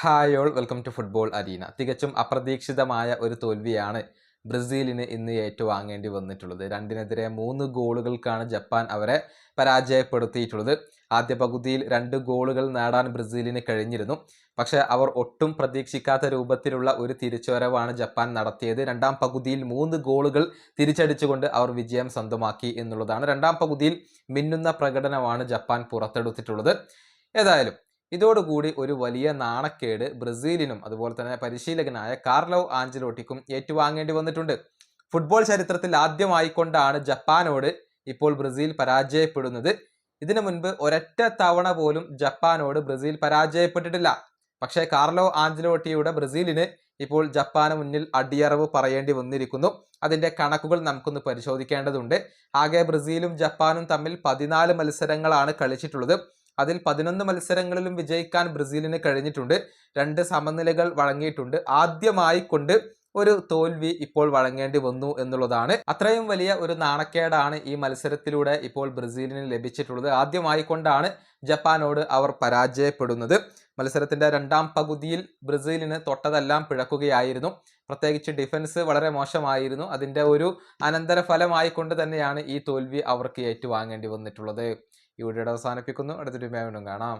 Hi all welcome to football arena തികച്ചും അപ്രതീക്ഷിതമായ ഒരു തോൽവിയാണ് ബ്രസീലിന് ഇന്ന് ഏറ്റുവാങ്ങേണ്ടി വന്നിട്ടുള്ളത്. രണ്ടിനെതിരെ മൂന്ന് ഗോളുകൾക്കാണ് ജപ്പാൻ അവരെ പരാജയപ്പെടുത്തിയിട്ടുള്ളത്. ആദ്യ പകുതിയിൽ രണ്ട് ഗോളുകൾ നേടാൻ ബ്രസീലിന് കഴിഞ്ഞിരുന്നു. പക്ഷേ അവർ ഒട്ടും പ്രതീക്ഷിക്കാത്ത രൂപത്തിലുള്ള ഒരു തിരിച്ചുവരവാണ് ജപ്പാൻ നടത്തിയത്. രണ്ടാം പകുതിയിൽ മൂന്ന് ഗോളുകൾ തിരിച്ചടിച്ചുകൊണ്ട് അവർ വിജയം സ്വന്തമാക്കി എന്നുള്ളതാണ്. രണ്ടാം പകുതിയിൽ മിന്നുന്ന പ്രകടനമാണ് ജപ്പാൻ പുറത്തെടുത്തിട്ടുള്ളത്. ഏതായാലും ഇതോടുകൂടി ഒരു വലിയ നാണക്കേട് ബ്രസീലിനും അതുപോലെ തന്നെ പരിശീലകനായ കാർലോ ആഞ്ചലോട്ടിക്കും ഏറ്റുവാങ്ങേണ്ടി വന്നിട്ടുണ്ട്. ഫുട്ബോൾ ചരിത്രത്തിൽ ആദ്യമായിക്കൊണ്ടാണ് ജപ്പാനോട് ഇപ്പോൾ ബ്രസീൽ പരാജയപ്പെടുന്നത്. ഇതിനു മുൻപ് ഒരൊറ്റ തവണ പോലും ജപ്പാനോട് ബ്രസീൽ പരാജയപ്പെട്ടിട്ടില്ല. പക്ഷേ കാർലോ ആഞ്ചലോട്ടിയുടെ ബ്രസീലിന് ഇപ്പോൾ ജപ്പാന് മുന്നിൽ അടിയറവ് പറയേണ്ടി വന്നിരിക്കുന്നു. അതിന്റെ കണക്കുകൾ നമുക്കൊന്ന് പരിശോധിക്കേണ്ടതുണ്ട്. ആകെ ബ്രസീലും ജപ്പാനും തമ്മിൽ പതിനാല് മത്സരങ്ങളാണ് കളിച്ചിട്ടുള്ളത്. അതിൽ പതിനൊന്ന് മത്സരങ്ങളിലും വിജയിക്കാൻ ബ്രസീലിന് കഴിഞ്ഞിട്ടുണ്ട്. രണ്ട് സമനിലകൾ വഴങ്ങിയിട്ടുണ്ട്. ആദ്യമായി കൊണ്ട് ഒരു തോൽവി ഇപ്പോൾ വഴങ്ങേണ്ടി വന്നു എന്നുള്ളതാണ്. അത്രയും വലിയ ഒരു നാണക്കേടാണ് ഈ മത്സരത്തിലൂടെ ഇപ്പോൾ ബ്രസീലിന് ലഭിച്ചിട്ടുള്ളത്. ആദ്യമായി കൊണ്ടാണ് ജപ്പാനോട് അവർ പരാജയപ്പെടുന്നത്. മത്സരത്തിന്റെ രണ്ടാം പകുതിയിൽ ബ്രസീലിന് തൊട്ടതെല്ലാം പിഴക്കുകയായിരുന്നു. പ്രത്യേകിച്ച് ഡിഫൻസ് വളരെ മോശമായിരുന്നു. അതിന്റെ ഒരു അനന്തരഫലമായി കൊണ്ട് തന്നെയാണ് ഈ തോൽവി അവർക്ക് ഏറ്റുവാങ്ങേണ്ടി വന്നിട്ടുള്ളത്. ഈ വീഡിയോ അവസാനിപ്പിക്കുന്നു. അടുത്തൊരു മേവനും കാണാം.